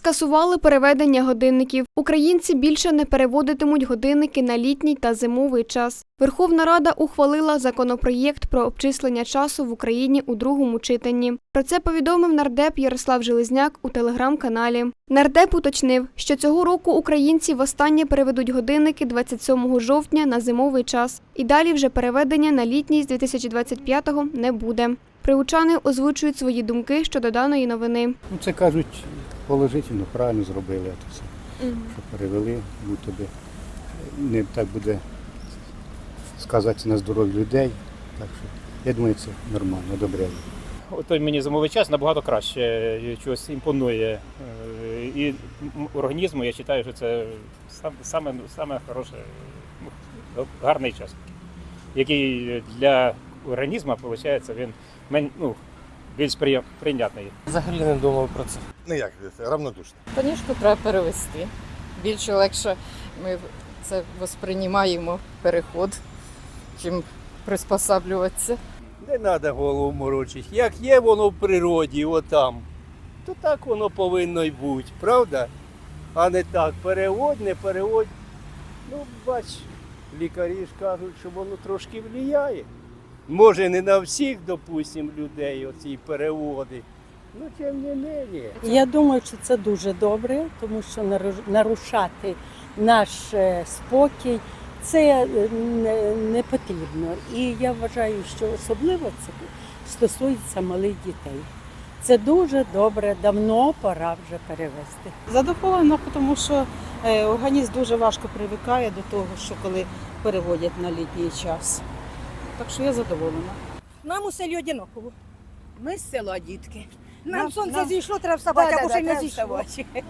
Скасували переведення годинників. Українці більше не переводитимуть годинники на літній та зимовий час. Верховна Рада ухвалила законопроєкт про обчислення часу в Україні у другому читанні. Про це повідомив нардеп Ярослав Железняк у телеграм-каналі. Нардеп уточнив, що цього року українці востаннє переведуть годинники 27 жовтня на зимовий час. І далі вже переведення на літній з 2025-го не буде. Приучани озвучують свої думки щодо даної новини. Ну, це кажуть положительно, правильно зробили це все. Що перевели, будь би не так буде сказати на здоров'я людей. Так що я думаю, це нормально, добре. Той мені зимовий час набагато краще е, чогось імпонує. Е, І організму я вважаю, що це сам- саме, саме хороше, ну, гарний час, який для організму, виходить, він мен- ну, більш прийнятний. Взагалі не думав про це. Ну як, равнодушно. Звісно, треба перевести. Більше легше ми це восприймаємо переход, чим приспосаблюватися. Не треба голову морочити. Як є воно в природі, отам, то так воно повинно й бути, правда? А не так, переводь, не переводь. Ну, бач, лікарі ж кажуть, що воно трошки впливає. Може, не на всіх, допустимо, людей оці переводи. Ну, тим не менше. Я думаю, що це дуже добре, тому що нару- нарушати наш е, спокій це е, не, не потрібно. І я вважаю, що особливо це стосується малих дітей. Це дуже добре, давно пора вже перевести. Задоволена, тому що е, організм дуже важко привикає до того, що коли переводять на літній час. Так що я задоволена. Нам у селі одиноково. Ми з села, дітки. Нам, Нам- сонце нам- зійшло, треба вставати, Да, або да, ще да, не треба зійшло. вставати.